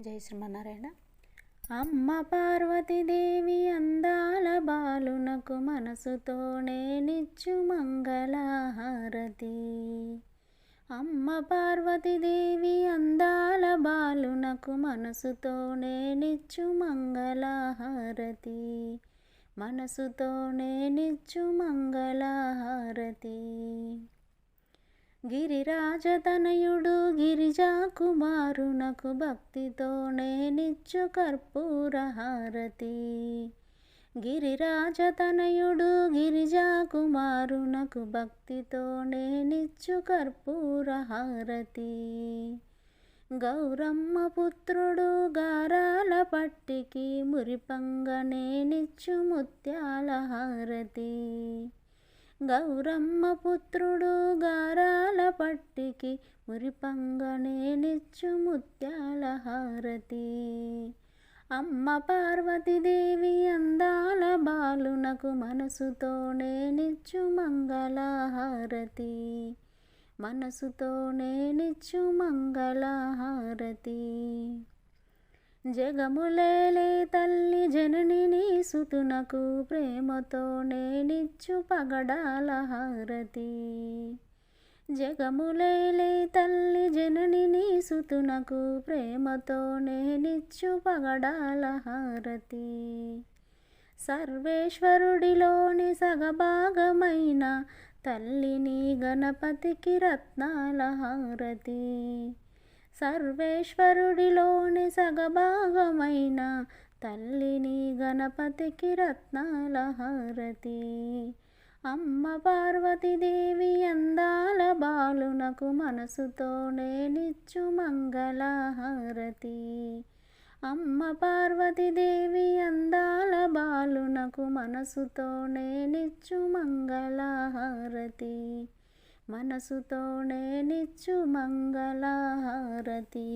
జై శ్రీమన్నారాయణ. అమ్మ పార్వతీదేవి అందాల బాలునకు మనసుతోనే నిచ్చు మంగళహారతి. అమ్మ పార్వతీదేవి అందాల బాలునకు మనసుతోనే నిచ్చు మంగళహారతి. మనసుతోనే నిచ్చు మంగళహారతి. గిరిరాజతనయుడు గిరిజా కుమారునకు భక్తితోనే నిచ్చు కర్పూరహారతి. గిరిరాజతనయుడు గిరిజా కుమారునకు భక్తితోనే నిచ్చు కర్పూరహారతి. గౌరమ్మ పుత్రుడు గారాల పట్టికి మురిపంగనే నిచ్చు ముత్యాల హారతి గౌరమ్మ పుత్రుడు గా పట్టికి మురిపంగనే నిచ్చు ముత్యాల హారతి. అమ్మ పార్వతీదేవి అందాల బాలునకు మనసుతోనే నిచ్చు మంగళహారతి మనసుతోనే నిచ్చు మంగళహారతి జగములేలే తల్లి జననిని సుతునకు ప్రేమతోనే నిచ్చు పగడాల హారతి. జగములేలే తల్లి జనని సుతునకు ప్రేమతోనే నిచ్చు పగడాల హారతి. సర్వేశ్వరుడిలోని సగభాగమైన తల్లిని గణపతికి రత్నాల హారతి. సర్వేశ్వరుడిలోని సగభాగమైన తల్లిని గణపతికి రత్నాల హారతి. అమ్మ పార్వతీదేవి అందా బాలునకు మనసుతోనే నిచ్చు మంగళహారతి. అమ్మ పార్వతీదేవి అందాల బాలునకు మనసుతోనే నిచ్చు మంగళహారతి. మనసుతోనే నిచ్చు మంగళహారతి.